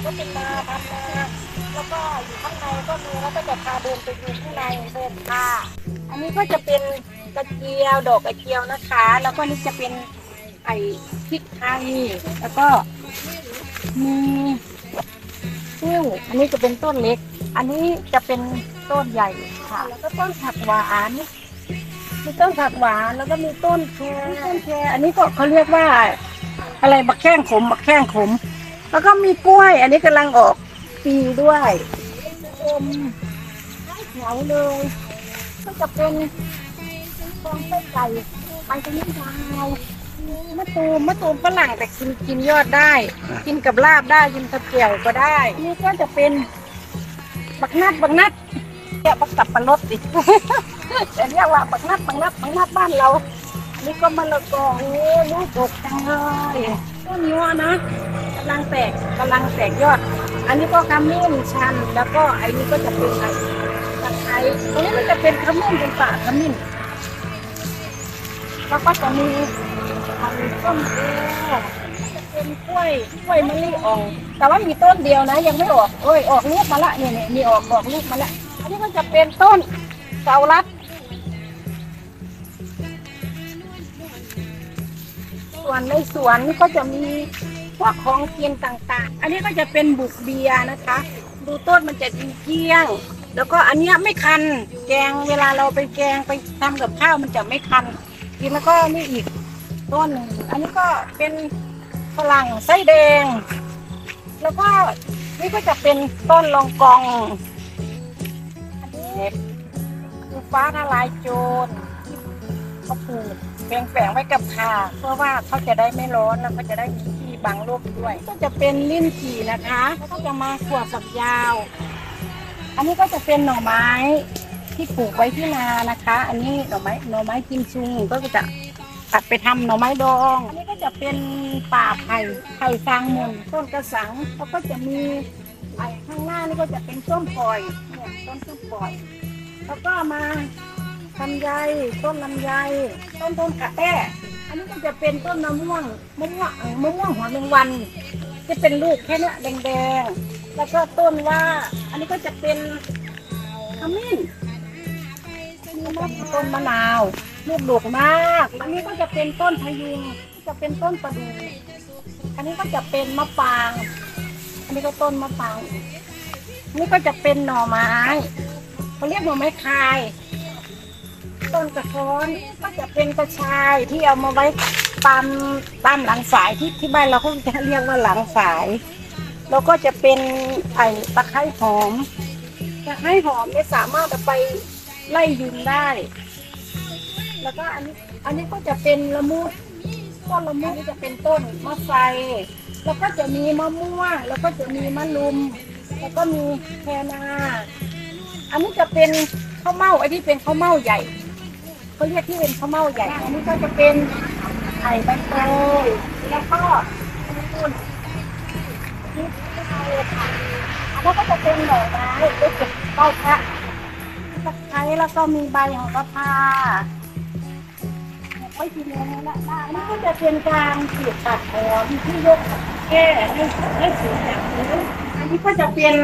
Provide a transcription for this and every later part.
นก็เป็นนาทำนาแล้วก็อยู่ข้างในก็มีแล้วก็จะพาเดินไปดูข้างในเดินค่ะอันนี้ก็จะเป็นกระเจียวดอกกระเจียวนะคะ แล้วก็นี่จะเป็นไอ้พริกไทยแล้วก็มีซิ่วอันนี้จะเป็นต้นเล็ก อันนี้จะเป็นต้นใหญ่ค่ะ แล้วก็ต้นผักหวานมีต้นผักหวานแล้วก็มีต้นแคต้นแคอันนี้ก็เขาเรียกว่า อะไรบักแข้งขมบักแข้งขม แล้วก็มีกล้วย อันนี้กำลังออกปีด้วยอมเหนียวเลยก็จะเป็นฟองไส้ไก่ไปตรงนี้ยาวมะตูมมะตูมฝรั่งแต่กินกินยอดได้ กินกับลาบได้กินกับเกี่ยวก็ได้ นี่ก็จะเป็นบักนัดบักนัดเรียกบักสับปะรดสิจะเรียกว่าบักนัดบักนัดบักนัดบ้านเราอันนี้ก็มะละกอโอ้ลูกดกจังเลยต้นยัวนะ กำลังแตกกำลังแตกยอด อันนี้ก็ขมิ้นชัน แล้วก็ไอ้นี้ก็จะเป็นอะไตะไคร้ตรงนี้มันจะเป็นขมิ้นเป็นป่าขมิ้นแล้วก็จะมีอันต้นเดียวเป็นกล้วยกล้วยมะลิอ่อง แต่ว่ามีต้นเดียวนะ ยังไม่ออกเอ้ยออกลูกมาละเนี่ยเนี่ยมีออกดอกลูกมาละอันนี้ก็จะเป็นต้นเสาลัดส่วนในสวนก็จะมี วกของกินต่างๆ อันนี้ก็จะเป็นบุกเบียนะคะ ดูต้นมันจะดีเกี้ยง แล้วก็อันนี้ไม่คัน แกงเวลาเราไปแกงไปทำกับข้าวมันจะไม่คัน กินแล้วก็นี่อีกต้นหนึ่งอันนี้ก็เป็นฝรั่งไส้แดง แล้วก็นี่ก็จะเป็นต้นลองกอง อันนี้คือฟ้าทลายโจรเขาปลูกแฝงไว้กับขาเพื่อว่าเขาจะได้ไม่ร้อนแล้วก็จะได้มี บังโลกด้วย ก็จะเป็นลิ้นจี่นะคะแล้วก็จะมาขวดฝักยาว อันนี้ก็จะเป็นหน่อไม้ที่ปลูกไว้ที่นานะคะ อันนี้หน่อไม้หน่อไม้กิมซุงก็จะตัดไปทำหน่อไม้ดอง อันนี้ก็จะเป็นป่าไผ่ไผ่ฟางมุนต้นกระสังแล้วก็จะมีไอ้ข้างหน้านี่ก็จะเป็นต้นปล่อยเนี่ยต้นต้นปล่อย แล้วก็มาลำไยต้นลำไยต้นต้นกระแต้ อันนี้ก็จะเป็นต้นมะม่วงมะม่วงเอ่อมะม่วงหัวแมงวันจะเป็นลูกแค่เนี้ยแดงๆแล้วก็ต้นว่า อันนี้ก็จะเป็นขมิ้นมีมะต้นมะนาว ลูกดกมากอันนี้ก็จะเป็นต้นพะยุงจะเป็นต้นประดู่อันนี้ก็จะเป็นมะปราง อันนี้ก็ต้นมะปรางอันนี้ก็จะเป็นหน่อไม้เขาเรียกหน่อไม้คาย ต้นกระท้อนก็จะเป็นกระชายที่เอามาไว้ตามตามหลังฝายที่ที่บ้านเราเขาจะเรียกว่าหลังฝายแล้วก็จะเป็นไอ้ตะไคร้หอมตะไคร้หอมเนี่ยสามารถไปไล่ยุงได้ แล้วก็อันนี้อันนี้ก็จะเป็นละมุดต้นละมุดนี่จะเป็นต้นมะไฟแล้วก็จะมีมะม่วงแล้วก็จะมีมะลุม แล้วก็มีแคนา อันนี้จะเป็นข้าวเม่าไอ้ที่เป็นข้าวเม่าใหญ่ เขาเรียกที่เป็นข้าวเม่าใหญ่ อันนี้ก็จะเป็นไข่ใบเตยแล้วก็ต้นนี่ไข่ค่ะอันนั้นก็จะเป็นดอกไม้เล็กๆเก้าพระตะไคร้แล้วก็มีใบของกระพาไม่ทีนี้ละได้อันนี้ก็จะเป็นการฉีดตัดหอมที่ยกแก้ให้ให้สีแบบนี้อันนี้ก็จะเป็น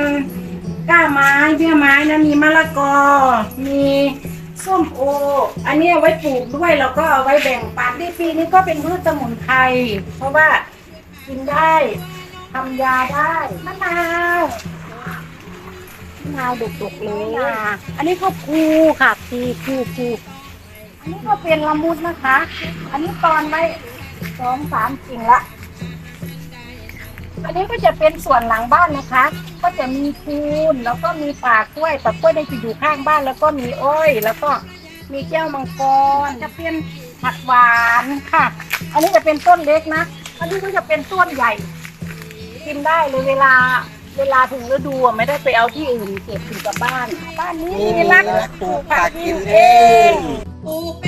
ก้าไม้เบี้ยไม้นะมีมะละกอ มี ส้มโอ อันนี้เอาไว้ปลูกด้วยแล้วก็เอาไว้แบ่งปันที่ปีนี้ก็เป็นพืชสมุนไพรเพราะว่ากินได้ทำยาได้มะนาวมะนาวดุกๆเลยอันนี้ก็คูค่ะคูคูคูอันนี้ก็เป็นละมุดนะคะ อันนี้ตอนไว้สองสามกิ่งละ อันนี้ก็จะเป็นส่วนหลังบ้านนะคะ ก็จะมีคูนแล้วก็มีป่ากล้วยป่ากล้วยได้จะอยู่ข้างบ้าน แล้วก็มีอ้อย แล้วก็มีแก้วมังกรจะเป็นผักหวานค่ะ อันนี้จะเป็นต้นเล็กนะ อันนี้ก็จะเป็นต้นใหญ่กินได้เลยเวลาเวลาถึงฤดูอะไม่ได้ไปเอาที่อื่นเก็บถึงกับบ้าน บ้านนี้มีรักปลูกผักกินเองปลูกเป็